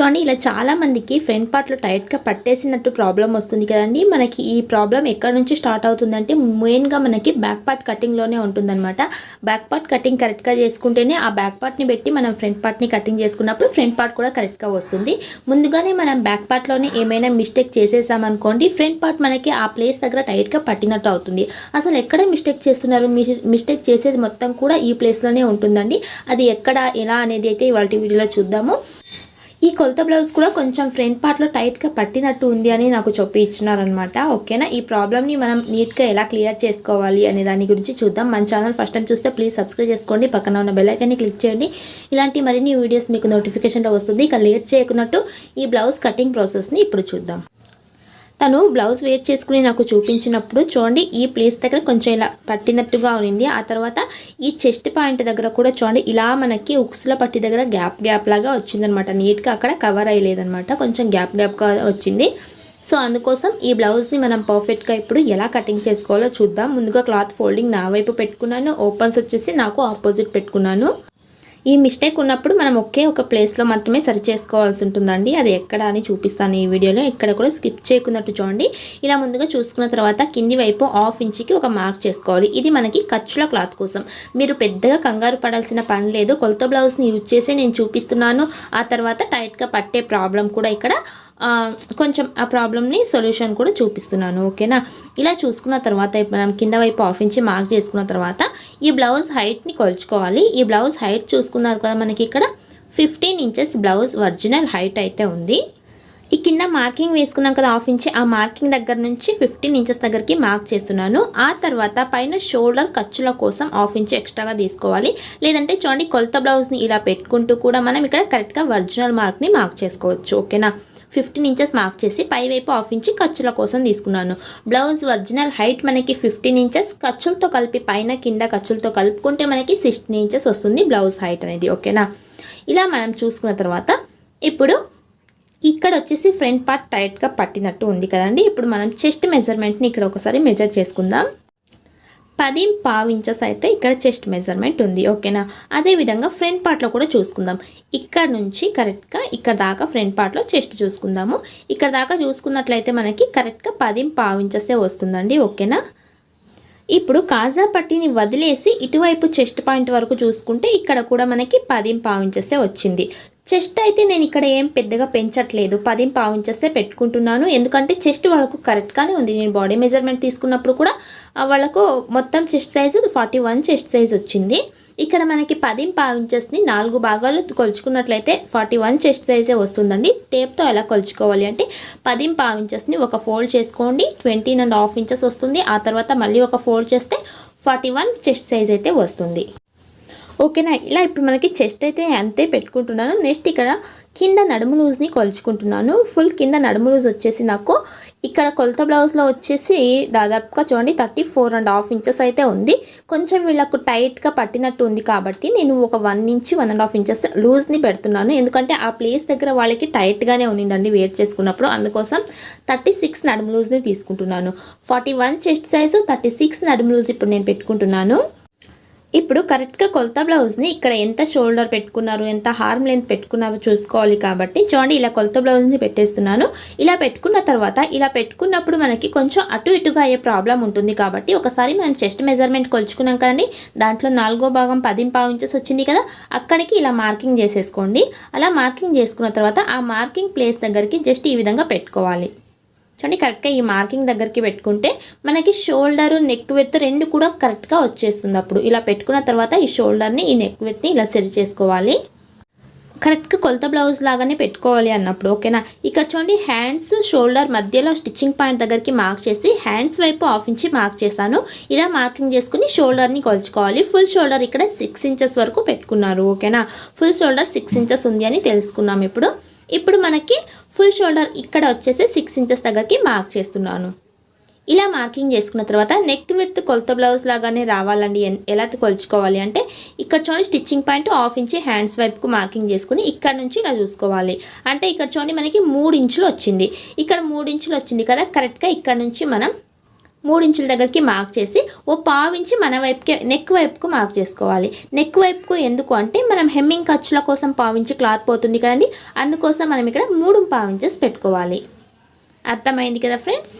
చూడండి ఇలా చాలామందికి ఫ్రంట్ పార్ట్లో టైట్గా పట్టేసినట్టు ప్రాబ్లం వస్తుంది కదండి. మనకి ఈ ప్రాబ్లం ఎక్కడ నుంచి స్టార్ట్ అవుతుందంటే మెయిన్గా మనకి బ్యాక్ పార్ట్ కటింగ్లోనే ఉంటుందన్నమాట. బ్యాక్ పార్ట్ కటింగ్ కరెక్ట్గా చేసుకుంటేనే ఆ బ్యాక్ పార్ట్ని పెట్టి మనం ఫ్రంట్ పార్ట్ని కటింగ్ చేసుకున్నప్పుడు ఫ్రంట్ పార్ట్ కూడా కరెక్ట్గా వస్తుంది. ముందుగానే మనం బ్యాక్ పార్ట్లోనే ఏమైనా మిస్టేక్ చేసేసామనుకోండి ఫ్రంట్ పార్ట్ మనకి ఆ ప్లేస్ దగ్గర టైట్గా పట్టినట్టు అవుతుంది. అసలు ఎక్కడ మిస్టేక్ చేస్తున్నారు? మిస్టేక్ చేసేది మొత్తం కూడా ఈ ప్లేస్లోనే ఉంటుందండి. అది ఎక్కడ ఎలా అనేది అయితే ఇవాళ వీడియోలో చూద్దాము. ఈ కొలత బ్లౌజ్ కూడా కొంచెం ఫ్రంట్ పార్ట్లో టైట్గా పట్టినట్టు ఉంది అని నాకు చెప్పి ఇచ్చినారనమాట ఓకేనా? ఈ ప్రాబ్లమ్ని మనం నీట్గా ఎలా క్లియర్ చేసుకోవాలి అనే దాని గురించి చూద్దాం. మన ఛానల్ ఫస్ట్ టైం చూస్తే ప్లీజ్ సబ్స్క్రైబ్ చేసుకోండి. పక్కన ఉన్న బెల్లైకాన్ని క్లిక్ చేయండి. ఇలాంటి మరిన్ని వీడియోస్ మీకు నోటిఫికేషన్లో వస్తుంది. ఇక లేట్ చేయకున్నట్టు ఈ బ్లౌజ్ కటింగ్ ప్రాసెస్ని ఇప్పుడు చూద్దాం. తను బ్లౌజ్ వేర్ చేసుకుని నాకు చూపించినప్పుడు చూడండి ఈ ప్లేస్ దగ్గర కొంచెం ఇలా పట్టినట్టుగా ఉంది ఆ తర్వాత ఈ చెస్ట్ పాయింట్ దగ్గర కూడా చూడండి ఇలా మనకి ఉక్సుల పట్టి దగ్గర గ్యాప్ గ్యాప్ లాగా వచ్చిందనమాట. నీట్గా అక్కడ కవర్ అయ్యలేదనమాట. కొంచెం గ్యాప్ గ్యాప్గా వచ్చింది. సో అందుకోసం ఈ బ్లౌజ్ని మనం పర్ఫెక్ట్గా ఇప్పుడు ఎలా కటింగ్ చేసుకోవాలో చూద్దాం. ముందుగా క్లాత్ ఫోల్డింగ్ నా వైపు పెట్టుకున్నాను. ఓపెన్స్ వచ్చేసి నాకు ఆపోజిట్ పెట్టుకున్నాను. ఈ మిస్టేక్ ఉన్నప్పుడు మనం ఒకే ఒక ప్లేస్లో మాత్రమే సరి చేసుకోవాల్సి ఉంటుందండి. అది ఎక్కడ అని చూపిస్తాను ఈ వీడియోలో. ఇక్కడ కూడా స్కిప్ చేయకున్నట్టు చూడండి. ఇలా ముందుగా చూసుకున్న తర్వాత కింది వైపు హాఫ్ ఇంచ్కి ఒక మార్క్ చేసుకోవాలి. ఇది మనకి ఖర్చుల క్లాత్ కోసం. మీరు పెద్దగా కంగారు పడాల్సిన పని లేదు. కొలత బ్లౌజ్ని యూజ్ చేసి నేను చూపిస్తున్నాను. ఆ తర్వాత టైట్గా పట్టే ప్రాబ్లం కూడా ఇక్కడ కొంచెం ఆ ప్రాబ్లమ్ని సొల్యూషన్ కూడా చూపిస్తున్నాను ఓకేనా? ఇలా చూసుకున్న తర్వాత మనం కింద వైపు ఆఫ్ ఇంచి మార్క్ చేసుకున్న తర్వాత ఈ బ్లౌజ్ హైట్ని కొలుచుకోవాలి. ఈ బ్లౌజ్ హైట్ చూసుకున్నారు కదా మనకి ఇక్కడ fifteen inches blouse original height అయితే ఉంది. ఈ కింద మార్కింగ్ వేసుకున్నాం కదా హాఫ్ ఇంచ్ ఆ మార్కింగ్ దగ్గర నుంచి ఫిఫ్టీన్ ఇంచెస్ దగ్గరికి మార్క్ చేస్తున్నాను. ఆ తర్వాత పైన షోల్డర్ ఖర్చుల కోసం హాఫ్ ఇంచ్ ఎక్స్ట్రాగా తీసుకోవాలి. లేదంటే చూడండి కొలత బ్లౌజ్ని ఇలా పెట్టుకుంటూ కూడా మనం ఇక్కడ కరెక్ట్గా ఒరిజినల్ మార్క్ని మార్క్ చేసుకోవచ్చు ఓకేనా? ఫిఫ్టీన్ ఇంచెస్ మార్క్ చేసి పైవైపు హాఫ్ ఇంచ్ ఖర్చుల కోసం తీసుకున్నాను. బ్లౌజ్ ఒరిజినల్ హైట్ మనకి ఫిఫ్టీన్ ఇంచెస్ ఖర్చులతో కలిపి పైన కింద ఖర్చులతో కలుపుకుంటే మనకి సిక్స్టీన్ ఇంచెస్ వస్తుంది బ్లౌజ్ హైట్ అనేది ఓకేనా? ఇలా మనం చూసుకున్న తర్వాత ఇప్పుడు ఇక్కడ వచ్చేసి ఫ్రంట్ పార్ట్ టైట్గా పట్టినట్టు ఉంది కదండి. ఇప్పుడు మనం చెస్ట్ మెజర్మెంట్ని ఇక్కడ ఒకసారి మెజర్ చేసుకుందాం. పది పావు ఇంచెస్ అయితే ఇక్కడ చెస్ట్ మెజర్మెంట్ ఉంది ఓకేనా? అదేవిధంగా ఫ్రంట్ పార్ట్లో కూడా చూసుకుందాం. ఇక్కడ నుంచి కరెక్ట్గా ఇక్కడ దాకా ఫ్రంట్ పార్ట్లో చెస్ట్ చూసుకుందాము. ఇక్కడ దాకా చూసుకున్నట్లయితే మనకి కరెక్ట్గా పది పావు ఇంచెసే వస్తుందండి ఓకేనా? ఇప్పుడు కాజా పట్టిని వదిలేసి ఇటువైపు చెస్ట్ పాయింట్ వరకు చూసుకుంటే ఇక్కడ కూడా మనకి పది పావు ఇంచెసే వచ్చింది. చెస్ట్ అయితే నేను ఇక్కడ ఏం పెద్దగా పెంచట్లేదు. పది ఇంచెస్తే పెట్టుకుంటున్నాను. ఎందుకంటే చెస్ట్ వాళ్ళకు కరెక్ట్గానే ఉంది. నేను బాడీ మెజర్మెంట్ తీసుకున్నప్పుడు కూడా వాళ్ళకు మొత్తం chest size forty one chest size వచ్చింది. ఇక్కడ మనకి పది పావించెస్ని నాలుగు భాగాలు కొలుచుకున్నట్లయితే ఫార్టీ వన్ చెస్ట్ సైజే వస్తుందండి. టేప్తో ఎలా కొలుచుకోవాలి అంటే పది పావించెస్ని ఒక ఫోల్డ్ చేసుకోండి. ట్వంటీ అండ్ హాఫ్ ఇంచెస్ వస్తుంది. ఆ తర్వాత మళ్ళీ ఒక ఫోల్డ్ చేస్తే ఫార్టీ వన్ చెస్ట్ సైజ్ అయితే వస్తుంది. ఓకేనా? ఇలా ఇప్పుడు మనకి చెస్ట్ అయితే అంతే పెట్టుకుంటున్నాను. నెక్స్ట్ ఇక్కడ కింద నడుము లూజ్ని కొలుచుకుంటున్నాను. ఫుల్ కింద నడుము లూజ్ వచ్చేసి నాకు ఇక్కడ కొలత బ్లౌజ్లో వచ్చేసి దాదాపుగా చూడండి thirty four and half inches అయితే ఉంది. కొంచెం వీళ్ళకు టైట్గా పట్టినట్టు ఉంది కాబట్టి నేను ఒక one inch one and half inches లూజ్ని పెడుతున్నాను. ఎందుకంటే ఆ ప్లేస్ దగ్గర వాళ్ళకి టైట్గానే ఉండిందండి వేర్ చేసుకున్నప్పుడు. అందుకోసం థర్టీ సిక్స్ నడుము లూజ్ని తీసుకుంటున్నాను. Forty one chest size thirty six నడుము లూజ్ ఇప్పుడు నేను పెట్టుకుంటున్నాను. ఇప్పుడు కరెక్ట్గా కొలత బ్లౌజ్ని ఇక్కడ ఎంత షోల్డర్ పెట్టుకున్నారు ఎంత హార్మ్ లెంత్ పెట్టుకున్నారో చూసుకోవాలి కాబట్టి చూడండి ఇలా కొలత బ్లౌజ్ని పెట్టేస్తున్నాను. ఇలా పెట్టుకున్న తర్వాత ఇలా పెట్టుకున్నప్పుడు మనకి కొంచెం అటు ఇటుగా అయ్యే ప్రాబ్లం ఉంటుంది కాబట్టి ఒకసారి మనం చెస్ట్ మెజర్మెంట్ కొలుచుకున్నాం కదండి దాంట్లో నాలుగో భాగం పది ఇంచెస్ వచ్చింది కదా అక్కడికి ఇలా మార్కింగ్ చేసేసుకోండి. అలా మార్కింగ్ చేసుకున్న తర్వాత ఆ మార్కింగ్ ప్లేస్ దగ్గరికి జస్ట్ ఈ విధంగా పెట్టుకోవాలి. చూడండి కరెక్ట్గా ఈ మార్కింగ్ దగ్గరికి పెట్టుకుంటే మనకి షోల్డర్ నెక్ విడ్త్ రెండు కూడా కరెక్ట్గా వచ్చేస్తుంది అప్పుడు. ఇలా పెట్టుకున్న తర్వాత ఈ షోల్డర్ని ఈ నెక్ విడ్త్ని ఇలా సెట్ చేసుకోవాలి. కరెక్ట్గా కొలత బ్లౌజ్ లాగానే పెట్టుకోవాలి అన్నప్పుడు ఓకేనా ఇక్కడ చూడండి హ్యాండ్స్ షోల్డర్ మధ్యలో స్టిచ్చింగ్ పాయింట్ దగ్గరికి మార్క్ చేసి హ్యాండ్స్ వైపు ఆఫ్ ఇంచి మార్క్ చేశాను. ఇలా మార్కింగ్ చేసుకుని షోల్డర్ని కొలుచుకోవాలి. ఫుల్ షోల్డర్ ఇక్కడ సిక్స్ ఇంచెస్ వరకు పెట్టుకున్నారు ఓకేనా ఫుల్ షోల్డర్ సిక్స్ ఇంచెస్ ఉంది అని తెలుసుకున్నాం ఇప్పుడు. ఇప్పుడు మనకి ఫుల్ షోల్డర్ ఇక్కడ వచ్చేసి సిక్స్ ఇంచెస్ దగ్గరికి మార్క్ చేస్తున్నాను. ఇలా మార్కింగ్ చేసుకున్న తర్వాత నెక్ విత్ కొలత బ్లౌజ్ లాగానే రావాలండి. ఎలా కొలుచుకోవాలి అంటే ఇక్కడ చూడండి stitching point half inch hands వైపుకు మార్కింగ్ చేసుకుని ఇక్కడ నుంచి ఇలా చూసుకోవాలి. అంటే ఇక్కడ చూడండి మనకి మూడు ఇంచులు వచ్చింది. ఇక్కడ మూడు ఇంచులు వచ్చింది కదా కరెక్ట్గా ఇక్కడ నుంచి మనం మూడు ఇంచుల దగ్గరికి మార్క్ చేసి ఓ పావించి మన వైపుకి నెక్ వైపుకు మార్క్ చేసుకోవాలి. నెక్ వైపుకు ఎందుకు అంటే మనం హెమ్మింగ్ ఖర్చుల కోసం పావించి క్లాత్ పోతుంది కదండి. అందుకోసం మనం ఇక్కడ మూడు పావించెస్ పెట్టుకోవాలి. అర్థమైంది కదా ఫ్రెండ్స్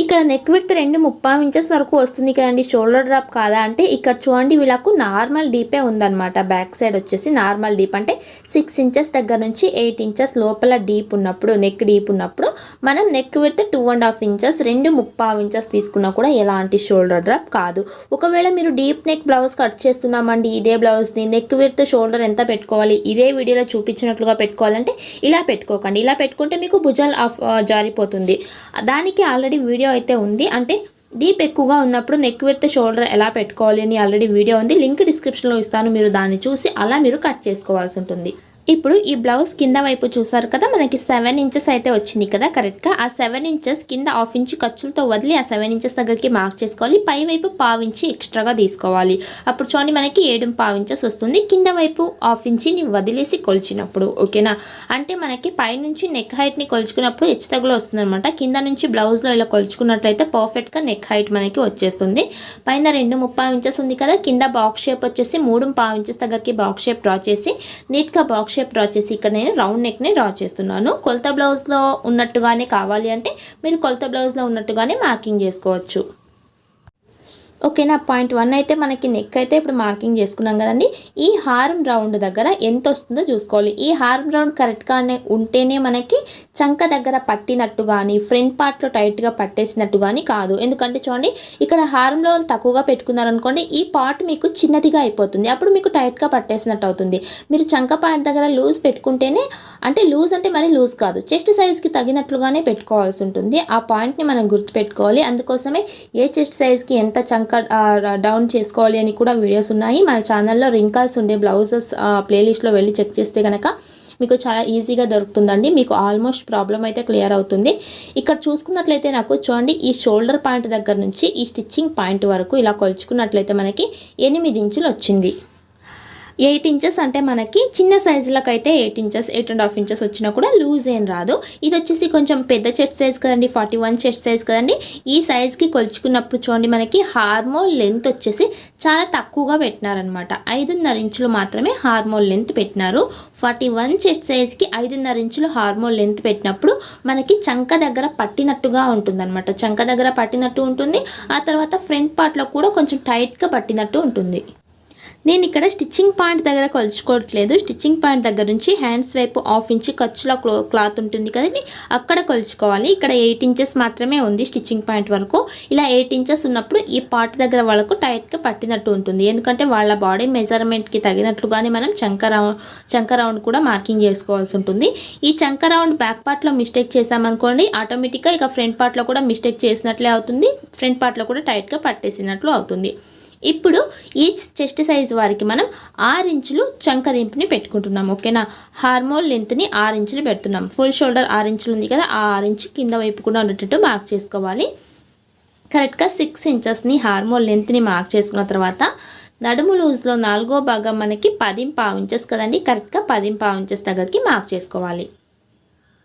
ఇక్కడ నెక్ విడ్త్ రెండు ముప్పై ఇంచెస్ వరకు వస్తుంది కదండి. షోల్డర్ డ్రాప్ కాదా అంటే ఇక్కడ చూడండి వీళ్ళకు నార్మల్ డీపే ఉందన్నమాట. బ్యాక్ సైడ్ వచ్చేసి నార్మల్ డీప్ అంటే సిక్స్ ఇంచెస్ దగ్గర నుంచి ఎయిట్ ఇంచెస్ లోపల డీప్ ఉన్నప్పుడు నెక్ డీప్ ఉన్నప్పుడు మనం neck width two and half inches రెండు ముప్పై ఇంచెస్ తీసుకున్నా కూడా ఎలాంటి షోల్డర్ డ్రాప్ కాదు. ఒకవేళ మీరు డీప్ నెక్ బ్లౌజ్ కట్ చేస్తున్నామండి ఇదే బ్లౌజ్ని నెక్ విడ్త్ షోల్డర్ ఎంత పెట్టుకోవాలి? ఇదే వీడియోలో చూపించినట్లుగా పెట్టుకోవాలంటే ఇలా పెట్టుకోకండి. ఇలా పెట్టుకుంటే మీకు భుజాలు ఆఫ్ జారిపోతుంది. దానికి ఆల్రెడీ వీడియో అయితే ఉంది. అంటే డీప్ ఎక్కువగా ఉన్నప్పుడు నెక్ విత్ షోల్డర్ ఎలా పెట్టుకోవాలి అని ఆల్రెడీ వీడియో ఉంది. లింక్ డిస్క్రిప్షన్లో ఇస్తాను. మీరు దాన్ని చూసి అలా మీరు కట్ చేసుకోవాల్సి ఉంటుంది. ఇప్పుడు ఈ బ్లౌజ్ కింద వైపు చూసారు కదా మనకి సెవెన్ ఇంచెస్ అయితే వచ్చింది కదా కరెక్ట్గా ఆ సెవెన్ ఇంచెస్ కింద హాఫ్ ఇంచ్ ఖర్చులతో వదిలి ఆ సెవెన్ ఇంచెస్ దగ్గరికి మార్క్ చేసుకోవాలి. పై వైపు పావు ఇంచి ఎక్స్ట్రాగా తీసుకోవాలి. అప్పుడు చూడండి మనకి ఏడు పావు ఇంచెస్ వస్తుంది. కింద వైపు హాఫ్ ఇంచిని వదిలేసి కొలిచినప్పుడు ఓకేనా? అంటే మనకి పైనుంచి నెక్ హైట్ని కొలుచుకున్నప్పుడు హెచ్చు తగులు వస్తుంది అనమాట కింద నుంచి బ్లౌజ్లో ఇలా కొలుచుకున్నట్లయితే పర్ఫెక్ట్గా నెక్ హైట్ మనకి వచ్చేస్తుంది. పైన రెండు ముప్పై ఇంచెస్ ఉంది కదా కింద బాక్స్ షేప్ వచ్చేసి మూడు పావు ఇంచెస్ దగ్గరికి బాక్స్ షేప్ డ్రా చేసి నీట్గా బాక్స్ షేప్ డ్రా చేసి ఇక్కడ నేను రౌండ్ నెక్ని డ్రా చేస్తున్నాను. కొలత బ్లౌజ్లో ఉన్నట్టుగానే కావాలి అంటే మీరు కొలత బ్లౌజ్లో ఉన్నట్టుగానే మార్కింగ్ చేసుకోవచ్చు. ఓకేనా పాయింట్ వన్ అయితే మనకి నెక్ అయితే ఇప్పుడు మార్కింగ్ చేసుకున్నాం కదండి. ఈ హారం రౌండ్ దగ్గర ఎంత వస్తుందో చూసుకోవాలి. ఈ హారం రౌండ్ కరెక్ట్గానే ఉంటేనే మనకి చంక దగ్గర పట్టినట్టు కానీ ఫ్రంట్ పార్ట్లో టైట్గా పట్టేసినట్టు కానీ కాదు. ఎందుకంటే చూడండి ఇక్కడ హారంలో తక్కువగా పెట్టుకున్నారనుకోండి ఈ పార్ట్ మీకు చిన్నదిగా అయిపోతుంది. అప్పుడు మీకు టైట్గా పట్టేసినట్టు అవుతుంది. మీరు చంక పార్ట్ దగ్గర లూజ్ పెట్టుకుంటేనే అంటే లూజ్ అంటే మరి లూజ్ కాదు. చెస్ట్ సైజ్కి తగినట్లుగానే పెట్టుకోవాల్సి ఉంటుంది. ఆ పాయింట్ని మనం గుర్తుపెట్టుకోవాలి. అందుకోసమే ఏ చెస్ట్ సైజ్కి ఎంత చంక డౌన్ చేసుకోవాలి అని కూడా వీడియోస్ ఉన్నాయి. మన ఛానల్లో రింకాల్స్ ఉండే బ్లౌజెస్ ప్లేలిస్ట్లో వెళ్ళి చెక్ చేస్తే కనుక మీకు చాలా ఈజీగా దొరుకుతుందండి. మీకు ఆల్మోస్ట్ ప్రాబ్లం అయితే క్లియర్ అవుతుంది. ఇక్కడ చూసుకున్నట్లయితే నాకు చూడండి ఈ షోల్డర్ పాయింట్ దగ్గర నుంచి ఈ స్టిచ్చింగ్ పాయింట్ వరకు ఇలా కొలుచుకున్నట్లయితే మనకి ఎనిమిది ఇంచులు వచ్చింది. ఎయిట్ ఇంచెస్ అంటే మనకి చిన్న సైజులకు అయితే eight inches eight and half inches వచ్చినా కూడా లూజ్ ఏం రాదు. ఇది వచ్చేసి కొంచెం పెద్ద చెట్ సైజ్ కదండి ఫార్టీ వన్ చెట్ సైజ్ కదండి. ఈ సైజ్కి కొలుచుకున్నప్పుడు చూడండి మనకి హార్మోన్ లెంత్ వచ్చేసి చాలా తక్కువగా పెట్టినారనమాట ఐదున్నర ఇంచులు మాత్రమే హార్మోన్ లెంత్ పెట్టినారు. ఫార్టీ వన్ చెట్ సైజ్కి ఐదున్నర ఇంచులు హార్మోన్ లెంత్ పెట్టినప్పుడు మనకి చంక దగ్గర పట్టినట్టుగా ఉంటుందన్నమాట. చంక దగ్గర పట్టినట్టు ఉంటుంది. ఆ తర్వాత ఫ్రంట్ పార్ట్లో కూడా కొంచెం టైట్గా పట్టినట్టు ఉంటుంది. నేను ఇక్కడ స్టిచ్చింగ్ పాయింట్ దగ్గర కొలుచుకోవట్లేదు. స్టిచ్చింగ్ పాయింట్ దగ్గర నుంచి హ్యాండ్స్ వైపు హాఫ్ ఇంచ్ ఖర్చుల క్లో క్లాత్ ఉంటుంది కదండి అక్కడ కొలుచుకోవాలి. ఇక్కడ ఎయిట్ ఇంచెస్ మాత్రమే ఉంది స్టిచ్చింగ్ పాయింట్ వరకు. ఇలా ఎయిట్ ఇంచెస్ ఉన్నప్పుడు ఈ పార్ట్ దగ్గర వాళ్ళకు టైట్గా పట్టినట్టు ఉంటుంది. ఎందుకంటే వాళ్ళ బాడీ మెజర్మెంట్కి తగినట్లుగానే మనం చంక రౌండ్ చంక రౌండ్ కూడా మార్కింగ్ చేసుకోవాల్సి ఉంటుంది. ఈ చంక రౌండ్ బ్యాక్ పార్ట్లో మిస్టేక్ చేసామనుకోండి ఆటోమేటిక్గా ఇక ఫ్రంట్ పార్ట్లో కూడా మిస్టేక్ చేసినట్లే అవుతుంది. ఫ్రంట్ పార్ట్లో కూడా టైట్గా పట్టేసినట్లు అవుతుంది. ఇప్పుడు ఈచ్ చెస్ట్ సైజ్ వారికి మనం ఆరు ఇంచులు చంక దింపుని పెట్టుకుంటున్నాం ఓకేనా? హార్మోన్ లెంత్ని ఆరు ఇంచులు పెడుతున్నాం. ఫుల్ షోల్డర్ ఆరు ఇంచులు ఉంది కదా ఆ ఆరు ఇంచు కింద వైపు కూడా ఉండేటట్టు మార్క్ చేసుకోవాలి. కరెక్ట్గా సిక్స్ ఇంచెస్ని హార్మోన్ లెంత్ని మార్క్ చేసుకున్న తర్వాత నడుము లూజ్లో నాలుగో భాగం మనకి పదిం పావు ఇంచెస్ కదండి కరెక్ట్గా పదిం పావు ఇంచెస్ దగ్గరికి మార్క్ చేసుకోవాలి.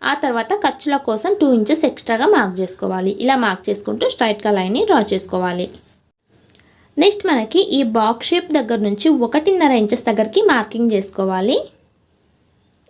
ఆ తర్వాత ఖర్చుల కోసం టూ ఇంచెస్ ఎక్స్ట్రాగా మార్క్ చేసుకోవాలి. ఇలా మార్క్ చేసుకుంటూ స్ట్రైట్గా లైన్ని డ్రా చేసుకోవాలి. నెక్స్ట్ మనకి ఈ బాక్స్ షేప్ దగ్గర నుంచి ఒకటిన్నర ఇంచెస్ దగ్గరికి మార్కింగ్ చేసుకోవాలి.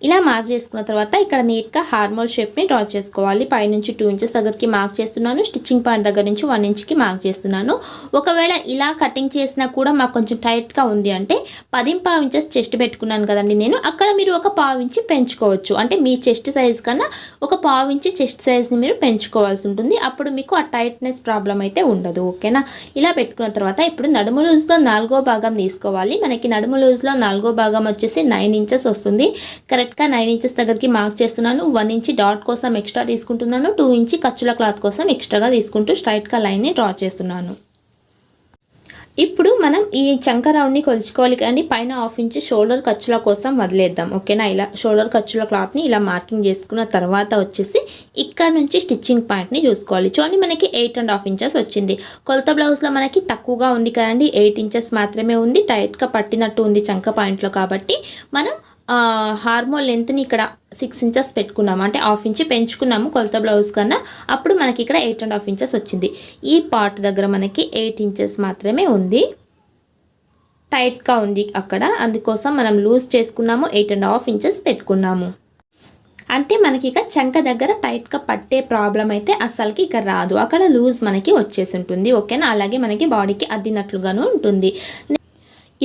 ఇలా మార్క్ చేసుకున్న తర్వాత ఇక్కడ నీట్గా హార్మోల్ షేప్ని డ్రా చేసుకోవాలి. పైనుంచి టూ ఇంచెస్ దగ్గరికి మార్క్ చేస్తున్నాను. స్టిచ్చింగ్ పాయింట్ దగ్గర నుంచి వన్ ఇంచ్కి మార్క్ చేస్తున్నాను. ఒకవేళ ఇలా కటింగ్ చేసినా కూడా మాకు కొంచెం టైట్గా ఉంది అంటే పది పావు ఇంచెస్ చెస్ట్ పెట్టుకున్నాను కదండి నేను. అక్కడ మీరు ఒక పావు ఇంచి పెంచుకోవచ్చు. అంటే మీ చెస్ట్ సైజ్ కన్నా ఒక పావు ఇంచి చెస్ట్ సైజ్ని మీరు పెంచుకోవాల్సి ఉంటుంది. అప్పుడు మీకు ఆ టైట్నెస్ ప్రాబ్లం అయితే ఉండదు. ఓకేనా ఇలా పెట్టుకున్న తర్వాత ఇప్పుడు నడుము లూజ్లో నాలుగో భాగం తీసుకోవాలి. మనకి నడుము లూజ్లో నాలుగో భాగం వచ్చేసి నైన్ ఇంచెస్ వస్తుంది. కరెక్ట్ కరెక్ట్గా నైన్ ఇంచెస్ దగ్గరికి మార్క్ చేస్తున్నాను. వన్ ఇంచి డాట్ కోసం ఎక్స్ట్రా తీసుకుంటున్నాను. టూ ఇంచి ఖర్చుల క్లాత్ కోసం ఎక్స్ట్రాగా తీసుకుంటూ స్ట్రైట్గా లైన్ని డ్రా చేస్తున్నాను. ఇప్పుడు మనం ఈ చంక రౌండ్ని కొలుచుకోవాలి కానీ పైన హాఫ్ ఇంచ్ షోల్డర్ ఖర్చుల కోసం వదిలేద్దాం. ఓకేనా? ఇలా షోల్డర్ ఖర్చుల క్లాత్ని ఇలా మార్కింగ్ చేసుకున్న తర్వాత వచ్చేసి ఇక్కడ నుంచి స్టిచ్చింగ్ పాయింట్ని చూసుకోవాలి. చూడండి మనకి ఎయిట్ అండ్ హాఫ్ ఇంచెస్ వచ్చింది. కొలత బ్లౌజ్లో మనకి తక్కువగా ఉంది కదండి. ఎయిట్ ఇంచెస్ మాత్రమే ఉంది. టైట్గా పట్టినట్టు ఉంది చంక పాయింట్లో కాబట్టి మనం హార్మోన్ లెంత్ని ఇక్కడ సిక్స్ ఇంచెస్ పెట్టుకున్నాము. అంటే హాఫ్ ఇంచ్ పెంచుకున్నాము కొలత బ్లౌజ్ కన్నా. అప్పుడు మనకి ఇక్కడ ఎయిట్ అండ్ హాఫ్ ఇంచెస్ వచ్చింది. ఈ పార్ట్ దగ్గర మనకి ఎయిట్ ఇంచెస్ మాత్రమే ఉంది. టైట్గా ఉంది అక్కడ. అందుకోసం మనం లూజ్ చేసుకున్నాము ఎయిట్ అండ్ హాఫ్ ఇంచెస్ పెట్టుకున్నాము. అంటే మనకి ఇక చంక దగ్గర టైట్గా పట్టే ప్రాబ్లం అయితే అసలుకి ఇక రాదు. అక్కడ లూజ్ మనకి వచ్చేసి ఉంటుంది. ఓకేనా? అలాగే మనకి బాడీకి అద్దినట్లుగాను ఉంటుంది.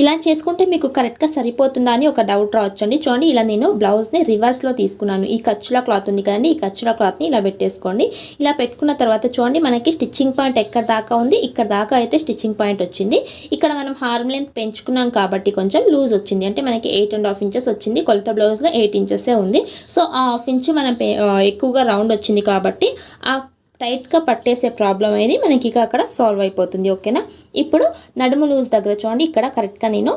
ఇలా చేసుకుంటే మీకు కరెక్ట్గా సరిపోతుందా అని ఒక డౌట్ రావచ్చండి. చూడండి ఇలా నేను బ్లౌజ్ని రివర్స్లో తీసుకున్నాను. ఈ ఖర్చుల క్లాత్ ఉంది కదండి ఈ ఖర్చుల క్లాత్ని ఇలా పెట్టేసుకోండి. ఇలా పెట్టుకున్న తర్వాత చూడండి మనకి స్టిచ్చింగ్ పాయింట్ ఎక్కడ దాకా ఉంది? ఇక్కడ దాకా అయితే స్టిచ్చింగ్ పాయింట్ వచ్చింది. ఇక్కడ మనం హార్మ్ లెంత్ పెంచుకున్నాం కాబట్టి కొంచెం లూజ్ వచ్చింది. అంటే మనకి ఎయిట్ అండ్ హాఫ్ ఇంచెస్ వచ్చింది. కొలత బ్లౌజ్లో ఎయిట్ ఇంచెసే ఉంది. సో ఆ హాఫ్ ఇంచ్ మనం ఎక్కువగా రౌండ్ వచ్చింది కాబట్టి ఆ టైట్గా పట్టేసే ప్రాబ్లం అనేది మనకి ఇక అక్కడ సాల్వ్ అయిపోతుంది ఓకేనా? ఇప్పుడు నడుము లూజ్ దగ్గర చూడండి ఇక్కడ కరెక్ట్గా నేను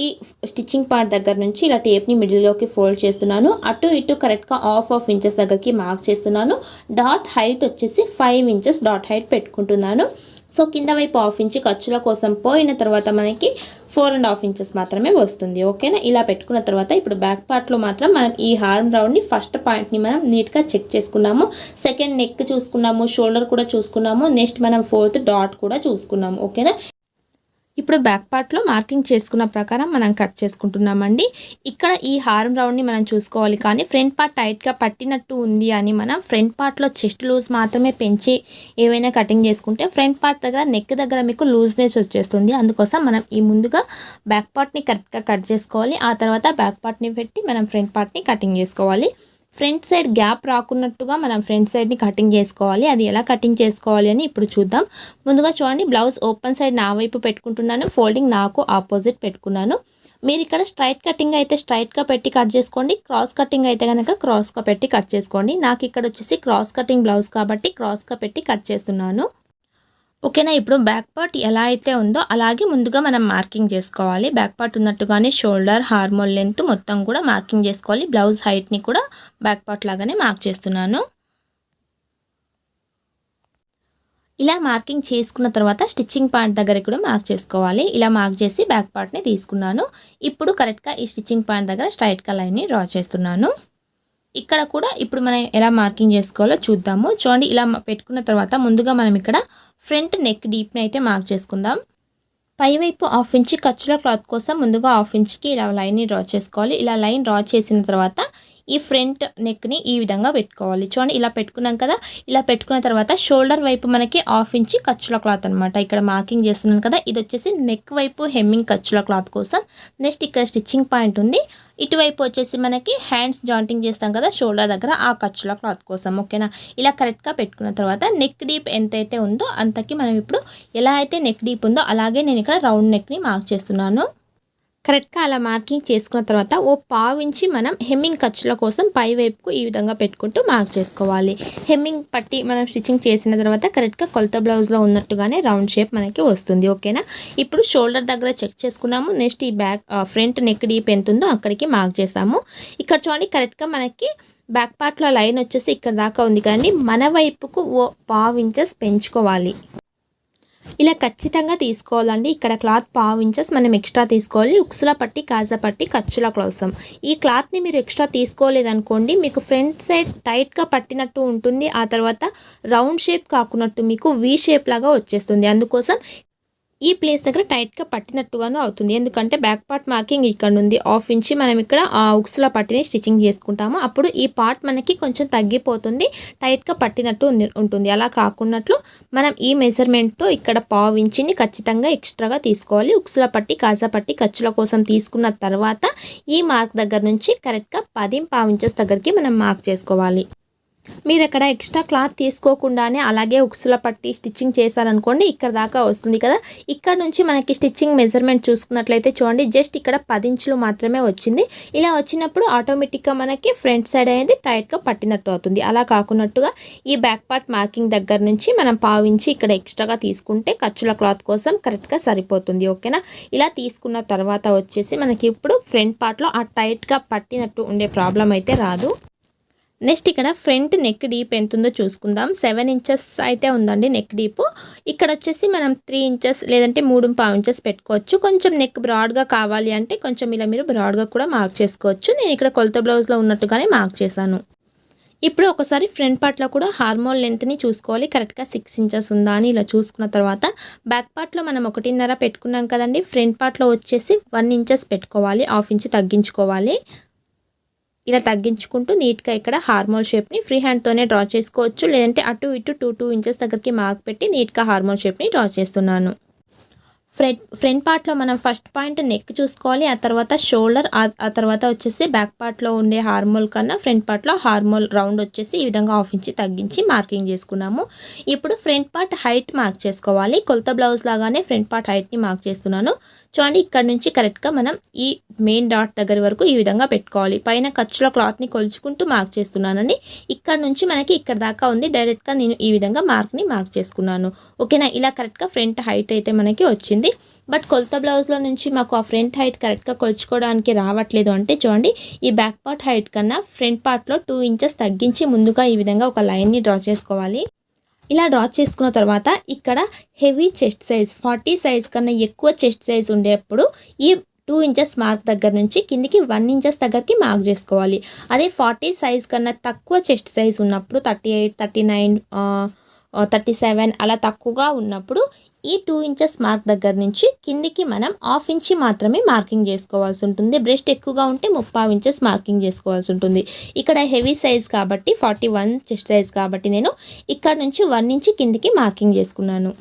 ఈ స్టిచ్చింగ్ పార్ట్ దగ్గర నుంచి ఇలా టేప్ని మిడిల్లోకి ఫోల్డ్ చేస్తున్నాను. అటు ఇటు కరెక్ట్గా హాఫ్ హాఫ్ ఇంచెస్ దగ్గరికి మార్క్ చేస్తున్నాను. డాట్ హైట్ వచ్చేసి ఫైవ్ ఇంచెస్ డాట్ హైట్ పెట్టుకుంటున్నాను. సో కింద వైపు హాఫ్ ఇంచ్ ఖర్చుల కోసం పోయిన తర్వాత మనకి ఫోర్ అండ్ హాఫ్ ఇంచెస్ మాత్రమే వస్తుంది ఓకేనా? ఇలా పెట్టుకున్న తర్వాత ఇప్పుడు బ్యాక్ పార్ట్లో మాత్రం మనం ఈ హార్మ్ రౌండ్ని ఫస్ట్ పాయింట్ని మనం నీట్గా చెక్ చేసుకున్నాము. సెకండ్ నెక్ చూసుకున్నాము షోల్డర్ కూడా చూసుకున్నాము. నెక్స్ట్ మనం ఫోర్త్ డాట్ కూడా చూసుకున్నాము ఓకేనా? ఇప్పుడు బ్యాక్ పార్ట్లో మార్కింగ్ చేసుకున్న ప్రకారం మనం కట్ చేసుకుంటున్నామండి. ఇక్కడ ఈ హారం రౌండ్ని మనం చూసుకోవాలి కానీ ఫ్రంట్ పార్ట్ టైట్గా పట్టినట్టు ఉంది అని మనం ఫ్రంట్ పార్ట్లో చెస్ట్ లూజ్ మాత్రమే పెంచి ఏవైనా కటింగ్ చేసుకుంటే ఫ్రంట్ పార్ట్ దగ్గర నెక్ దగ్గర మీకు లూజ్నెస్ వచ్చేస్తుంది. అందుకోసం మనం ఈ ముందుగా బ్యాక్ పార్ట్ని కరెక్ట్గా కట్ చేసుకోవాలి. ఆ తర్వాత బ్యాక్ పార్ట్ని పెట్టి మనం ఫ్రంట్ పార్ట్ని కటింగ్ చేసుకోవాలి. ఫ్రంట్ సైడ్ గ్యాప్ రాకున్నట్టుగా మనం ఫ్రంట్ సైడ్ని కటింగ్ చేసుకోవాలి. అది ఎలా కటింగ్ చేసుకోవాలి అని ఇప్పుడు చూద్దాం. ముందుగా చూడండి బ్లౌజ్ ఓపెన్ సైడ్ నా వైపు పెట్టుకుంటున్నాను ఫోల్డింగ్ నాకు ఆపోజిట్ పెట్టుకున్నాను. మీరు ఇక్కడ స్ట్రైట్ కటింగ్ అయితే స్ట్రైట్గా పెట్టి కట్ చేసుకోండి క్రాస్ కటింగ్ అయితే కనుక క్రాస్గా పెట్టి కట్ చేసుకోండి. నాకు ఇక్కడ వచ్చేసి క్రాస్ కటింగ్ బ్లౌజ్ కాబట్టి క్రాస్గా పెట్టి కట్ చేస్తున్నాను. ఓకేనా? ఇప్పుడు బ్యాక్ పార్ట్ ఎలా అయితే ఉందో అలాగే ముందుగా మనం మార్కింగ్ చేసుకోవాలి. బ్యాక్ పార్ట్ ఉన్నట్టుగానే షోల్డర్ హార్మోన్ లెంత్ మొత్తం కూడా మార్కింగ్ చేసుకోవాలి. బ్లౌజ్ హైట్ని కూడా బ్యాక్ పార్ట్ లాగానే మార్క్ చేస్తున్నాను. ఇలా మార్కింగ్ చేసుకున్న తర్వాత స్టిచ్చింగ్ పాయింట్ దగ్గర కూడా మార్క్ చేసుకోవాలి. ఇలా మార్క్ చేసి బ్యాక్ పార్ట్ని తీసుకున్నాను. ఇప్పుడు కరెక్ట్గా ఈ స్టిచ్చింగ్ పాయింట్ దగ్గర స్ట్రైట్గా లైన్ని డ్రా చేస్తున్నాను. ఇక్కడ కూడా ఇప్పుడు మనం ఎలా మార్కింగ్ చేసుకోవాలో చూద్దాము. చూడండి ఇలా పెట్టుకున్న తర్వాత ముందుగా మనం ఇక్కడ ఫ్రంట్ నెక్ డీప్ని అయితే మార్క్ చేసుకుందాం. పైవైపు హాఫ్ ఇంచ్ ఖర్చుల క్లాత్ కోసం ముందుగా హాఫ్ ఇంచ్కి ఇలా లైన్ని డ్రా చేసుకోవాలి. ఇలా లైన్ డ్రా చేసిన తర్వాత ఈ ఫ్రంట్ నెక్ని ఈ విధంగా పెట్టుకోవాలి. చూడండి ఇలా పెట్టుకున్నాం కదా? ఇలా పెట్టుకున్న తర్వాత షోల్డర్ వైపు మనకి హాఫ్ ఇంచి ఖర్చుల క్లాత్ అనమాట ఇక్కడ మార్కింగ్ చేస్తున్నాను కదా? ఇది వచ్చేసి నెక్ వైపు హెమ్మింగ్ ఖర్చుల క్లాత్ కోసం. నెక్స్ట్ ఇక్కడ స్టిచ్చింగ్ పాయింట్ ఉంది. ఇటువైపు వచ్చేసి మనకి హ్యాండ్స్ జాయింటింగ్ చేస్తాం కదా షోల్డర్ దగ్గర ఆ ఖర్చుల క్లాత్ కోసం ఓకేనా? ఇలా కరెక్ట్గా పెట్టుకున్న తర్వాత నెక్ డీప్ ఎంతైతే ఉందో అంతకి మనం ఇప్పుడు ఎలా అయితే నెక్ డీప్ ఉందో అలాగే నేను ఇక్కడ రౌండ్ నెక్ని మార్క్ చేస్తున్నాను. కరెక్ట్గా అలా మార్కింగ్ చేసుకున్న తర్వాత ఓ పావించి మనం హెమ్మింగ్ ఖర్చుల కోసం పై వైపుకు ఈ విధంగా పెట్టుకుంటూ మార్క్ చేసుకోవాలి. హెమ్మింగ్ పట్టి మనం స్టిచ్చింగ్ చేసిన తర్వాత కరెక్ట్గా కొలత బ్లౌజ్లో ఉన్నట్టుగానే రౌండ్ షేప్ మనకి వస్తుంది. ఓకేనా? ఇప్పుడు షోల్డర్ దగ్గర చెక్ చేసుకున్నాము. నెక్స్ట్ ఈ బ్యాక్ ఫ్రంట్ నెక్ డీప్ ఎంత ఉందో అక్కడికి మార్క్ చేసాము. ఇక్కడ చూడండి కరెక్ట్గా మనకి బ్యాక్ పార్ట్లో లైన్ వచ్చేసి ఇక్కడ దాకా ఉంది కానీ మన వైపుకు ఓ పావు ఇంచెస్ పెంచుకోవాలి. ఇలా ఖచ్చితంగా తీసుకోవాలండి. ఇక్కడ క్లాత్ పావు ఇంచెస్ మనం ఎక్స్ట్రా తీసుకోవాలి. ఉక్సుల పట్టి కాజా పట్టి ఖర్చుల కోసం. ఈ క్లాత్ని మీరు ఎక్స్ట్రా తీసుకోలేదనుకోండి మీకు ఫ్రంట్ సైడ్ టైట్గా పట్టినట్టు ఉంటుంది. ఆ తర్వాత రౌండ్ షేప్ కాకున్నట్టు మీకు వీ షేప్ లాగా వచ్చేస్తుంది. అందుకోసం ఈ ప్లేస్ దగ్గర టైట్గా పట్టినట్టుగాను అవుతుంది. ఎందుకంటే బ్యాక్ పార్ట్ మార్కింగ్ ఇక్కడ ఉంది ఆఫ్ ఇంచి మనం ఇక్కడ ఆ ఉక్స్లో పట్టిని స్టిచ్చింగ్ చేసుకుంటాము. అప్పుడు ఈ పార్ట్ మనకి కొంచెం తగ్గిపోతుంది టైట్గా పట్టినట్టు ఉంది- ఉంటుంది. అలా కాకున్నట్లు మనం ఈ మెజర్మెంట్తో ఇక్కడ పావు ఇంచిని ఖచ్చితంగా ఎక్స్ట్రాగా తీసుకోవాలి. ఉక్స్ల పట్టి కాజా పట్టి ఖర్చుల కోసం తీసుకున్న తర్వాత ఈ మార్క్ దగ్గర నుంచి కరెక్ట్గా పది పావు ఇంచెస్ దగ్గరికి మనం మార్క్ చేసుకోవాలి. మీరు అక్కడ ఎక్స్ట్రా క్లాత్ తీసుకోకుండానే అలాగే ఉక్సుల పట్టి స్టిచ్చింగ్ చేశారనుకోండి ఇక్కడ దాకా వస్తుంది కదా. ఇక్కడ నుంచి మనకి స్టిచ్చింగ్ మెజర్మెంట్ చూసుకున్నట్లయితే చూడండి జస్ట్ ఇక్కడ పది ఇంచులు మాత్రమే వచ్చింది. ఇలా వచ్చినప్పుడు ఆటోమేటిక్గా మనకి ఫ్రంట్ సైడ్ అనేది టైట్గా పట్టినట్టు అవుతుంది. అలా కాకున్నట్టుగా ఈ బ్యాక్ పార్ట్ మార్కింగ్ దగ్గర నుంచి మనం పావించి ఇక్కడ ఎక్స్ట్రాగా తీసుకుంటే ఖర్చుల క్లాత్ కోసం కరెక్ట్గా సరిపోతుంది ఓకేనా? ఇలా తీసుకున్న తర్వాత వచ్చేసి మనకి ఇప్పుడు ఫ్రంట్ పార్ట్లో ఆ టైట్గా పట్టినట్టు ఉండే ప్రాబ్లం అయితే రాదు. నెక్స్ట్ ఇక్కడ ఫ్రంట్ నెక్ డీప్ ఎంత ఉందో చూసుకుందాం. సెవెన్ ఇంచెస్ అయితే ఉందండి నెక్ డీప్. ఇక్కడ వచ్చేసి మనం త్రీ ఇంచెస్ లేదంటే మూడు పావు ఇంచెస్ పెట్టుకోవచ్చు. కొంచెం నెక్ బ్రాడ్గా కావాలి అంటే కొంచెం ఇలా మీరు బ్రాడ్గా కూడా మార్క్ చేసుకోవచ్చు. నేను ఇక్కడ కొలత బ్లౌజ్లో ఉన్నట్టుగానే మార్క్ చేశాను. ఇప్పుడు ఒకసారి ఫ్రంట్ పార్ట్లో కూడా హార్మోన్ లెంత్ని చూసుకోవాలి. కరెక్ట్గా సిక్స్ ఇంచెస్ ఉందా అని ఇలా చూసుకున్న తర్వాత బ్యాక్ పార్ట్లో మనం ఒకటిన్నర పెట్టుకున్నాం కదండి. ఫ్రంట్ పార్ట్లో వచ్చేసి వన్ ఇంచెస్ పెట్టుకోవాలి. హాఫ్ ఇంచ్ తగ్గించుకోవాలి. ఇలా తగ్గించుకుంటూ నీట్గా ఇక్కడ హార్మోల్ షేప్ని ఫ్రీ హ్యాండ్తోనే డ్రా చేసుకోవచ్చు. లేదంటే అటు ఇటు టూ టూ ఇంచెస్ దగ్గరికి మార్క్ పెట్టి నీట్గా హార్మోల్ షేప్ని డ్రా చేస్తున్నాను. ఫ్రంట్ ఫ్రంట్ పార్ట్లో మనం ఫస్ట్ పాయింట్ నెక్ చూసుకోవాలి ఆ తర్వాత షోల్డర్ ఆ తర్వాత వచ్చేసి బ్యాక్ పార్ట్లో ఉండే హార్మోల్ కన్నా ఫ్రంట్ పార్ట్లో హార్మోల్ రౌండ్ వచ్చేసి ఈ విధంగా హాఫ్ ఇంచి తగ్గించి మార్కింగ్ చేసుకున్నాము. ఇప్పుడు ఫ్రంట్ పార్ట్ హైట్ మార్క్ చేసుకోవాలి. కొలత బ్లౌజ్ లాగానే ఫ్రంట్ పార్ట్ హైట్ని మార్క్ చేస్తున్నాను. చూడండి ఇక్కడ నుంచి కరెక్ట్గా మనం ఈ మెయిన్ డాట్ దగ్గర వరకు ఈ విధంగా పెట్టుకోవాలి. పైన ఖర్చుల క్లాత్ని కొలుచుకుంటూ మార్క్ చేస్తున్నానండి. ఇక్కడ నుంచి మనకి ఇక్కడ దాకా ఉంది. డైరెక్ట్గా నేను ఈ విధంగా మార్క్ని మార్క్ చేసుకున్నాను. ఓకేనా? ఇలా కరెక్ట్గా ఫ్రంట్ హైట్ అయితే మనకి వచ్చింది. బట్ కొలత బ్లౌజ్లో నుంచి మాకు ఆ ఫ్రంట్ హైట్ కరెక్ట్గా కొలుచుకోవడానికి రావట్లేదు అంటే చూడండి ఈ బ్యాక్ పార్ట్ హైట్ కన్నా ఫ్రంట్ పార్ట్లో టూ ఇంచెస్ తగ్గించి ముందుగా ఈ విధంగా ఒక లైన్ని డ్రా చేసుకోవాలి. ఇలా డ్రా చేసుకున్న తర్వాత ఇక్కడ heavy chest size forty size కన్నా ఎక్కువ చెస్ట్ సైజ్ ఉండేప్పుడు ఈ టూ ఇంచెస్ మార్క్ దగ్గర నుంచి కిందికి వన్ ఇంచెస్ దగ్గరికి మార్క్ చేసుకోవాలి. అదే ఫార్టీ సైజ్ కన్నా తక్కువ చెస్ట్ సైజ్ ఉన్నప్పుడు thirty eight thirty nine thirty seven అలా తక్కువగా ఉన్నప్పుడు ఈ టూ ఇంచెస్ మార్క్ దగ్గర నుంచి కిందికి మనం హాఫ్ ఇంచి మాత్రమే మార్కింగ్ చేసుకోవాల్సి ఉంటుంది. బ్రెస్ట్ ఎక్కువగా ఉంటే ముప్పై ఇంచెస్ మార్కింగ్ చేసుకోవాల్సి ఉంటుంది. ఇక్కడ హెవీ సైజ్ కాబట్టి ఫార్టీ వన్ చెస్ట్ సైజ్ కాబట్టి నేను ఇక్కడ నుంచి వన్ ఇంచి కిందికి మార్కింగ్ చేసుకున్నాను.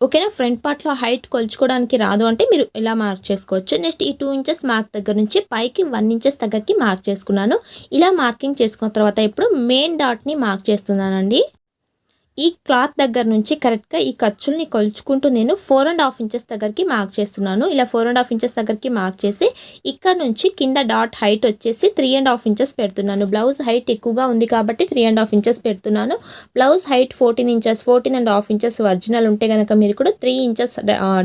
ఓకేనా ఫ్రంట్ పార్ట్లో హైట్ కొలుచుకోవడానికి రాదు అంటే మీరు ఇలా మార్క్ చేసుకోవచ్చు. నెక్స్ట్ ఈ టూ ఇంచెస్ మార్క్ దగ్గర నుంచి పైకి వన్ ఇంచెస్ దగ్గరికి మార్క్ చేసుకున్నాను. ఇలా మార్కింగ్ చేసుకున్న తర్వాత ఇప్పుడు మెయిన్ డాట్ని మార్క్ చేస్తున్నానండి. ఈ క్లాత్ దగ్గర నుంచి కరెక్ట్గా ఈ ఖర్చుల్ని కొలుచుకుంటూ నేను ఫోర్ అండ్ హాఫ్ ఇంచెస్ దగ్గరికి మార్క్ చేస్తున్నాను. ఇలా ఫోర్ అండ్ హాఫ్ ఇంచెస్ దగ్గరికి మార్క్ చేసి ఇక్కడ నుంచి కింద డాట్ హైట్ వచ్చేసి త్రీ అండ్ హాఫ్ ఇంచెస్ పెడుతున్నాను. బ్లౌజ్ హైట్ ఎక్కువగా ఉంది కాబట్టి త్రీ అండ్ హాఫ్ ఇంచెస్ పెడుతున్నాను. Blouse height fourteen inches fourteen and half inches original ఉంటే కనుక మీరు కూడా త్రీ ఇంచెస్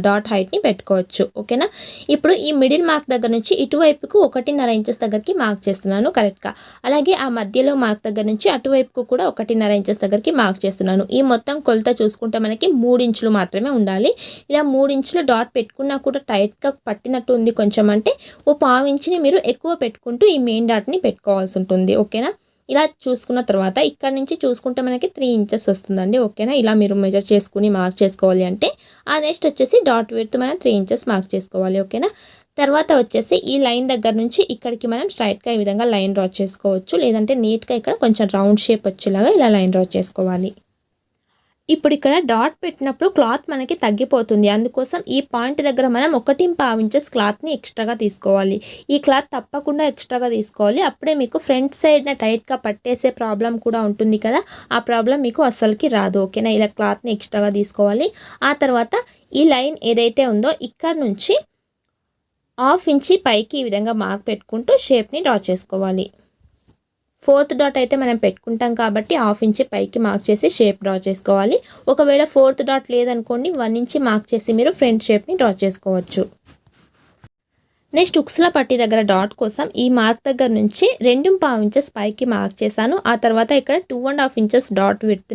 డాట్ హైట్ని పెట్టుకోవచ్చు. ఓకేనా? ఇప్పుడు ఈ మిడిల్ మార్క్ దగ్గర నుంచి ఇటువైపుకు ఒకటిన్నర ఇంచెస్ దగ్గరికి మార్క్ చేస్తున్నాను కరెక్ట్గా. అలాగే ఆ మధ్యలో మార్క్ దగ్గర నుంచి అటువైపుకు కూడా ఒకటిన్నర ఇంచెస్ దగ్గరికి మార్క్ చేస్తున్నాను. ఈ మొత్తం కొలత చూసుకుంటే మనకి మూడు ఇంచులు మాత్రమే ఉండాలి. ఇలా మూడు ఇంచులు డాట్ పెట్టుకున్నా కూడా టైట్గా పట్టినట్టు ఉంది కొంచెం అంటే ఓ పావు ఇంచుని మీరు ఎక్కువ పెట్టుకుంటూ ఈ మెయిన్ డాట్ని పెట్టుకోవాల్సి ఉంటుంది. ఓకేనా? ఇలా చూసుకున్న తర్వాత ఇక్కడ నుంచి చూసుకుంటే మనకి త్రీ ఇంచెస్ వస్తుందండి. ఓకేనా? ఇలా మీరు మెజర్ చేసుకుని మార్క్ చేసుకోవాలి అంటే ఆ నెక్స్ట్ వచ్చేసి డాట్ విడ్త్ మనం త్రీ ఇంచెస్ మార్క్ చేసుకోవాలి. ఓకేనా? తర్వాత వచ్చేసి ఈ లైన్ దగ్గర నుంచి ఇక్కడికి మనం స్ట్రైట్గా ఈ విధంగా లైన్ డ్రా చేసుకోవచ్చు. లేదంటే నీట్గా ఇక్కడ కొంచెం రౌండ్ షేప్ వచ్చేలాగా ఇలా లైన్ డ్రా చేసుకోవాలి. ఇప్పుడు ఇక్కడ డాట్ పెట్టినప్పుడు క్లాత్ మనకి తగ్గిపోతుంది. అందుకోసం ఈ పాయింట్ దగ్గర మనం ఒకటి పావు ఇంచెస్ క్లాత్ని ఎక్స్ట్రాగా తీసుకోవాలి. ఈ క్లాత్ తప్పకుండా ఎక్స్ట్రాగా తీసుకోవాలి. అప్పుడే మీకు ఫ్రంట్ సైడ్న టైట్గా పట్టేసే ప్రాబ్లం కూడా ఉంటుంది కదా. ఆ ప్రాబ్లం మీకు అస్సలకి రాదు. ఓకేనా ఇలా క్లాత్ని ఎక్స్ట్రాగా తీసుకోవాలి. ఆ తర్వాత ఈ లైన్ ఏదైతే ఉందో ఇక్కడ నుంచి హాఫ్ ఇంచి పైకి ఈ విధంగా మార్క్ పెట్టుకుంటూ షేప్ని డ్రా చేసుకోవాలి. ఫోర్త్ డాట్ అయితే మనం పెట్టుకుంటాం కాబట్టి హాఫ్ ఇంచ్ పైకి మార్క్ చేసి షేప్ డ్రా చేసుకోవాలి. ఒకవేళ ఫోర్త్ డాట్ లేదనుకోండి వన్ ఇంచ్ మార్క్ చేసి మీరు ఫ్రంట్ షేప్ని డ్రా చేసుకోవచ్చు. నెక్స్ట్ ఉక్సుల పట్టి దగ్గర డాట్ కోసం ఈ మార్క్ దగ్గర నుంచి రెండు పావు ఇంచెస్ పైకి మార్క్ చేశాను. ఆ తర్వాత ఇక్కడ two and half inches dot width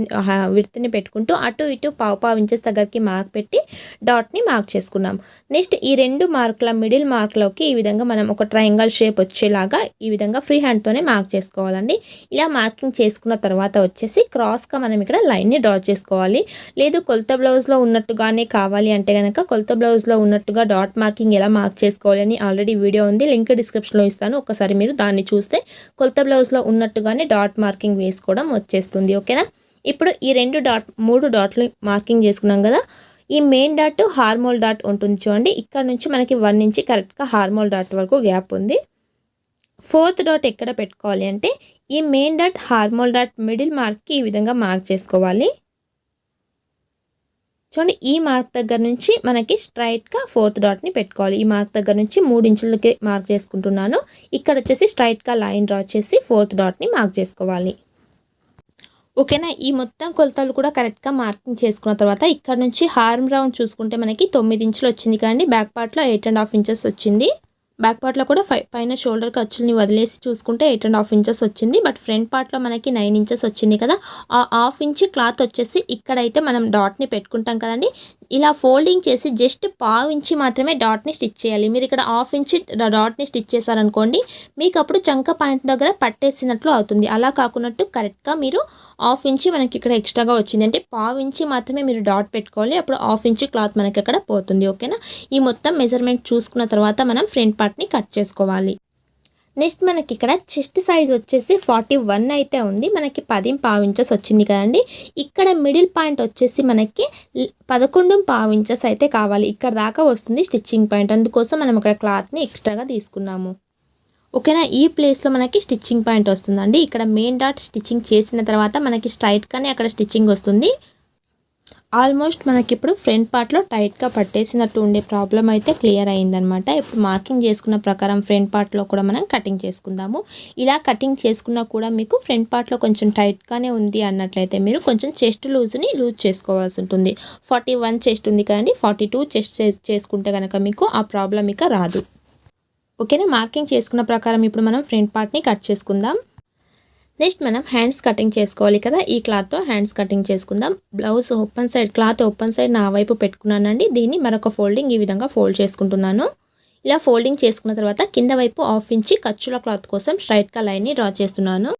విడ్త్ని పెట్టుకుంటూ అటు ఇటు పావు పావు ఇంచెస్ దగ్గరికి మార్క్ పెట్టి డాట్ని మార్క్ చేసుకున్నాం. నెక్స్ట్ ఈ రెండు మార్కుల మిడిల్ మార్క్లోకి ఈ విధంగా మనం ఒక ట్రయాంగల్ షేప్ వచ్చేలాగా ఈ విధంగా ఫ్రీ హ్యాండ్తోనే మార్క్ చేసుకోవాలండి. ఇలా మార్కింగ్ చేసుకున్న తర్వాత వచ్చేసి క్రాస్గా మనం ఇక్కడ లైన్ని డ్రా చేసుకోవాలి. లేదు కొలత బ్లౌజ్లో ఉన్నట్టుగానే కావాలి అంటే కనుక కొలత బ్లౌజ్లో ఉన్నట్టుగా డాట్ మార్కింగ్ ఎలా మార్క్ చేసుకోవాలి అని ఆల్రెడీ వీడియో ఉంది లింక్ డిస్క్రిప్షన్లో ఇస్తాను. ఒకసారి మీరు దాన్ని చూస్తే కొలత బ్లౌజ్లో ఉన్నట్టుగానే డాట్ మార్కింగ్ వేసుకోవడం వచ్చేస్తుంది ఓకేనా? ఇప్పుడు ఈ రెండు డాట్ మూడు డాట్లు మార్కింగ్ చేసుకున్నాం కదా ఈ మెయిన్ డాట్ హార్మోల్ డాట్ ఉంటుంది చూడండి. ఇక్కడ నుంచి మనకి వన్ నుంచి కరెక్ట్గా హార్మోల్ డాట్ వరకు గ్యాప్ ఉంది. ఫోర్త్ డాట్ ఎక్కడ పెట్టుకోవాలి అంటే ఈ main dot armhole dot middle మార్క్కి ఈ విధంగా మార్క్ చేసుకోవాలి. చూడండి ఈ మార్క్ దగ్గర నుంచి మనకి స్ట్రైట్గా ఫోర్త్ డాట్ని పెట్టుకోవాలి. ఈ మార్క్ దగ్గర నుంచి మూడు ఇంచులకి మార్క్ చేసుకుంటున్నాను. ఇక్కడ వచ్చేసి స్ట్రైట్గా లైన్ డ్రా చేసి ఫోర్త్ డాట్ని మార్క్ చేసుకోవాలి. ఓకేనా? ఈ మొత్తం కొలతలు కూడా కరెక్ట్గా మార్కింగ్ చేసుకున్న తర్వాత ఇక్కడ నుంచి హార్మ్ రౌండ్ చూసుకుంటే మనకి తొమ్మిది ఇంచులు వచ్చింది కానీ బ్యాక్ పార్ట్లో ఎయిట్ అండ్ హాఫ్ ఇంచెస్ వచ్చింది. బ్యాక్ పార్ట్లో కూడా ఫై పైన షోల్డర్ ఖర్చుల్ని వదిలేసి చూసుకుంటే ఎయిట్ అండ్ హాఫ్ ఇంచెస్ వచ్చింది. బట్ ఫ్రంట్ పార్ట్లో మనకి నైన్ ఇంచెస్ వచ్చింది కదా. ఆ హాఫ్ ఇంచ్ క్లాత్ వచ్చేసి ఇక్కడైతే మనం డాట్ని పెట్టుకుంటాం కదండి. ఇలా ఫోల్డింగ్ చేసి జస్ట్ పావు ఇంచి మాత్రమే డాట్ని స్టిచ్ చేయాలి. మీరు ఇక్కడ హాఫ్ ఇంచి డాట్ని స్టిచ్ చేశారనుకోండి మీకు అప్పుడు చంక పాయింట్ దగ్గర పట్టేసినట్లు అవుతుంది. అలా కాకున్నట్టు కరెక్ట్గా మీరు హాఫ్ ఇంచి మనకి ఇక్కడ ఎక్స్ట్రాగా వచ్చింది. అంటే పావు ఇంచి మాత్రమే మీరు డాట్ పెట్టుకోవాలి. అప్పుడు హాఫ్ ఇంచి క్లాత్ మనకి అక్కడ పోతుంది. ఓకేనా? ఈ మొత్తం మెజర్మెంట్ చూసుకున్న తర్వాత మనం ఫ్రంట్ పార్ట్ని కట్ చేసుకోవాలి. నెక్స్ట్ మనకి ఇక్కడ చెస్ట్ సైజ్ వచ్చేసి ఫార్టీ వన్ అయితే ఉంది. మనకి పది పావు ఇంచెస్ వచ్చింది కదండి. ఇక్కడ మిడిల్ పాయింట్ వచ్చేసి మనకి పదకొండు పావు ఇంచెస్ అయితే కావాలి. ఇక్కడ దాకా వస్తుంది స్టిచ్చింగ్ పాయింట్ అందుకోసం మనం ఇక్కడ క్లాత్ని ఎక్స్ట్రాగా తీసుకున్నాము. ఓకేనా ఈ ప్లేస్లో మనకి స్టిచ్చింగ్ పాయింట్ వస్తుందండి. ఇక్కడ మెయిన్ డాట్ స్టిచ్చింగ్ చేసిన తర్వాత మనకి స్ట్రైట్గానే అక్కడ స్టిచ్చింగ్ వస్తుంది. ఆల్మోస్ట్ మనకి ఇప్పుడు ఫ్రంట్ పార్ట్లో టైట్గా పట్టేసినట్టు ఉండే ప్రాబ్లం అయితే క్లియర్ అయిందనమాట. ఇప్పుడు మార్కింగ్ చేసుకున్న ప్రకారం ఫ్రంట్ పార్ట్లో కూడా మనం కటింగ్ చేసుకుందాము. ఇలా కటింగ్ చేసుకున్నా కూడా మీకు ఫ్రంట్ పార్ట్లో కొంచెం టైట్గానే ఉంది అన్నట్లయితే మీరు కొంచెం చెస్ట్ లూజ్ని లూజ్ చేసుకోవాల్సి ఉంటుంది. ఫార్టీ వన్ చెస్ట్ ఉంది కానీ ఫార్టీ టూ చెస్ట్ చేసుకుంటే కనుక మీకు ఆ ప్రాబ్లం ఇక రాదు. ఓకేనా? మార్కింగ్ చేసుకున్న ప్రకారం ఇప్పుడు మనం ఫ్రంట్ పార్ట్ని కట్ చేసుకుందాం. నెక్స్ట్ మనం హ్యాండ్స్ కటింగ్ చేసుకోవాలి కదా. ఈ క్లాత్తో హ్యాండ్స్ కటింగ్ చేసుకుందాం. Blouse open side cloth open side నా వైపు పెట్టుకున్నానండి. దీన్ని మరొక ఫోల్డింగ్ ఈ విధంగా ఫోల్డ్ చేసుకుంటున్నాను. ఇలా ఫోల్డింగ్ చేసుకున్న తర్వాత కింద వైపు హాఫ్ ఇంచి ఖర్చుల క్లాత్ కోసం స్ట్రైట్గా లైన్ని డ్రా చేస్తున్నాను.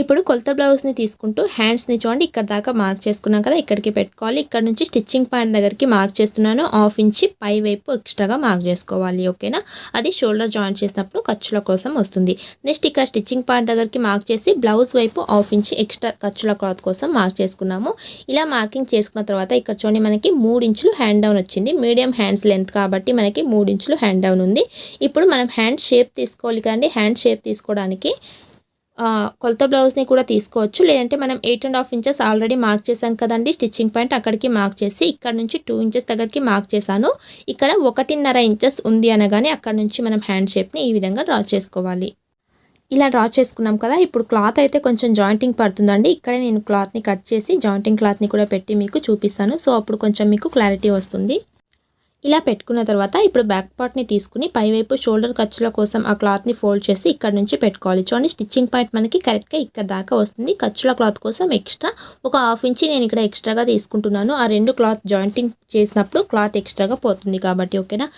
ఇప్పుడు కొలత బ్లౌజ్ని తీసుకుంటూ హ్యాండ్స్ని చూడండి ఇక్కడ దాకా మార్క్ చేసుకున్నాం కదా ఇక్కడికి పెట్టుకోవాలి. ఇక్కడ నుంచి స్టిచ్చింగ్ పాయింట్ దగ్గరికి మార్క్ చేస్తున్నాను. హాఫ్ ఇంచి పై వైపు ఎక్స్ట్రాగా మార్క్ చేసుకోవాలి ఓకేనా? అది షోల్డర్ జాయింట్ చేసినప్పుడు ఖర్చుల కోసం వస్తుంది. నెక్స్ట్ ఇక్కడ స్టిచ్చింగ్ పాయింట్ దగ్గరికి మార్క్ చేసి బ్లౌజ్ వైపు హాఫ్ ఇంచి ఎక్స్ట్రా ఖర్చుల క్లాత్ కోసం మార్క్ చేసుకున్నాము. ఇలా మార్కింగ్ చేసుకున్న తర్వాత ఇక్కడ చూడండి మనకి మూడు ఇంచులు హ్యాండ్ డౌన్ వచ్చింది. మీడియం హ్యాండ్స్ లెంత్ కాబట్టి మనకి మూడు ఇంచులు హ్యాండ్ డౌన్ ఉంది. ఇప్పుడు మనం హ్యాండ్ షేప్ తీసుకోవాలి కానీ హ్యాండ్ షేప్ తీసుకోవడానికి కొలత బ్లౌజ్ని కూడా తీసుకోవచ్చు. లేదంటే మనం eight and half inches already mark చేసాం కదండి. స్టిచ్చింగ్ పాయింట్ అక్కడికి మార్క్ చేసి ఇక్కడ నుంచి టూ ఇంచెస్ దగ్గరికి మార్క్ చేశాను. ఇక్కడ ఒకటిన్నర ఇంచెస్ ఉంది అనగానే అక్కడ నుంచి మనం హ్యాండ్ షేప్ని ఈ విధంగా డ్రా చేసుకోవాలి. ఇలా డ్రా చేసుకున్నాం కదా ఇప్పుడు క్లాత్ అయితే కొంచెం జాయింటింగ్ పడుతుందండి. ఇక్కడ నేను క్లాత్ని కట్ చేసి జాయింటింగ్ క్లాత్ని కూడా పెట్టి మీకు చూపిస్తాను. సో అప్పుడు కొంచెం మీకు క్లారిటీ వస్తుంది. ఇలా పెట్టుకున్న తర్వాత ఇప్పుడు బ్యాక్ పార్ట్ని తీసుకుని పైవైపు షోల్డర్ ఖర్చుల కోసం ఆ క్లాత్ని ఫోల్డ్ చేసి ఇక్కడ నుంచి పెట్టుకోవాలి. చూడండి స్టిచ్చింగ్ పాయింట్ మనకి కరెక్ట్గా ఇక్కడ దాకా వస్తుంది. ఖర్చుల క్లాత్ కోసం ఎక్స్ట్రా ఒక హాఫ్ ఇంచి నేను ఇక్కడ ఎక్స్ట్రాగా తీసుకుంటున్నాను. ఆ రెండు క్లాత్ జాయింటింగ్ చేసినప్పుడు క్లాత్ ఎక్స్ట్రాగా పోతుంది కాబట్టి ఓకేనా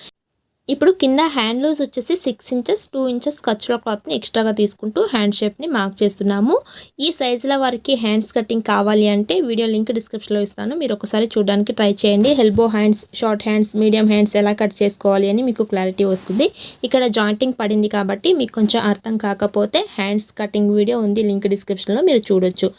ఇప్పుడు కింద హ్యాండ్ లూజ్ వచ్చేసి సిక్స్ ఇంచెస్ టూ ఇంచెస్ ఖర్చుల క్లాత్ని ఎక్స్ట్రాగా తీసుకుంటూ హ్యాండ్ షేప్ని మార్క్ చేస్తున్నాము. ఈ సైజుల వారికి హ్యాండ్స్ కటింగ్ కావాలి అంటే వీడియో లింక్ డిస్క్రిప్షన్లో ఇస్తాను. మీరు ఒకసారి చూడడానికి ట్రై చేయండి. Elbow hands short hands medium hands ఎలా కట్ చేసుకోవాలి అని మీకు క్లారిటీ వస్తుంది. ఇక్కడ జాయింటింగ్ పడింది కాబట్టి మీకు కొంచెం అర్థం కాకపోతే హ్యాండ్స్ కటింగ్ వీడియో ఉంది లింక్ డిస్క్రిప్షన్లో మీరు చూడొచ్చు.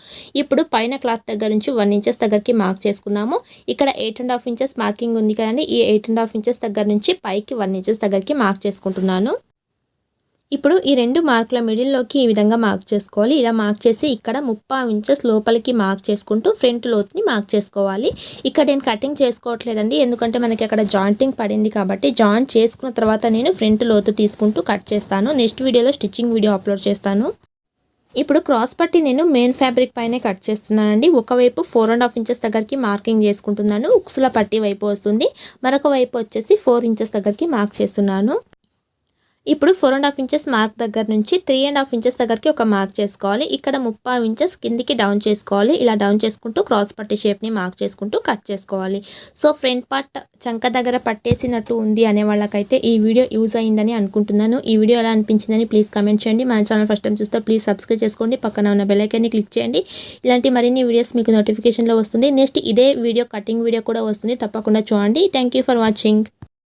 ఇప్పుడు పైన క్లాత్ దగ్గర నుంచి వన్ ఇంచెస్ దగ్గరికి మార్క్ చేసుకున్నాము. ఇక్కడ eight and half inches marking ఉంది కదండి. ఈ ఎయిట్ అండ్ హాఫ్ ఇంచెస్ దగ్గర నుంచి పైకి వన్ ఇంచెస్ దగ్గరికి మార్క్ చేసుకుంటున్నాను. ఇప్పుడు ఈ రెండు మార్కుల మిడిల్లోకి ఈ విధంగా మార్క్ చేసుకోవాలి. ఇలా మార్క్ చేసి ఇక్కడ ముప్పై ఇంచెస్ లోపలికి మార్క్ చేసుకుంటూ ఫ్రంట్ లోతుని మార్క్ చేసుకోవాలి. ఇక్కడ నేను కటింగ్ చేసుకోవట్లేదండి. ఎందుకంటే మనకి అక్కడ జాయింటింగ్ పడింది కాబట్టి జాయింట్ చేసుకున్న తర్వాత నేను ఫ్రంట్ లోతు తీసుకుంటూ కట్ చేస్తాను. నెక్స్ట్ వీడియోలో స్టిచ్చింగ్ వీడియో అప్లోడ్ చేస్తాను. ఇప్పుడు క్రాస్ పట్టి నేను మెయిన్ ఫ్యాబ్రిక్ పైనే కట్ చేస్తున్నానండి. ఒకవైపు ఫోర్ అండ్ హాఫ్ ఇంచెస్ దగ్గరికి మార్కింగ్ చేసుకుంటున్నాను. ఉక్సుల పట్టి వైపు వస్తుంది. మరొక వైపు వచ్చేసి ఫోర్ ఇంచెస్ దగ్గరికి మార్క్ చేస్తున్నాను. ఇప్పుడు four and half inches mark దగ్గర నుంచి త్రీ అండ్ హాఫ్ ఇంచెస్ దగ్గరికి ఒక మార్క్ చేసుకోవాలి. ఇక్కడ ముప్పై ఇంచెస్ కిందికి డౌన్ చేసుకోవాలి. ఇలా డౌన్ చేసుకుంటూ క్రాస్ పట్టి షేప్ని మార్క్ చేసుకుంటూ కట్ చేసుకోవాలి. సో ఫ్రంట్ పార్ట్ చంక దగ్గర పట్టేసినట్టు ఉంది అనే వాళ్ళకైతే ఈ వీడియో యూజ్ అయిందని అనుకుంటున్నాను. ఈ వీడియో ఎలా అనిపించిందని ప్లీజ్ కమెంట్ చేయండి. మన ఛానల్ ఫస్ట్ టైం చూస్తే ప్లీజ్ సబ్స్క్రైబ్ చేసుకోండి. పక్కన ఉన్న బెల్లైకాన్ని క్లిక్ చేయండి. ఇలాంటి మరిన్ని వీడియోస్ మీకు నోటిఫికేషన్లో వస్తుంది. నెక్స్ట్ ఇదే వీడియో కటింగ్ వీడియో కూడా వస్తుంది. తప్పకుండా చూడండి. Thank you for watching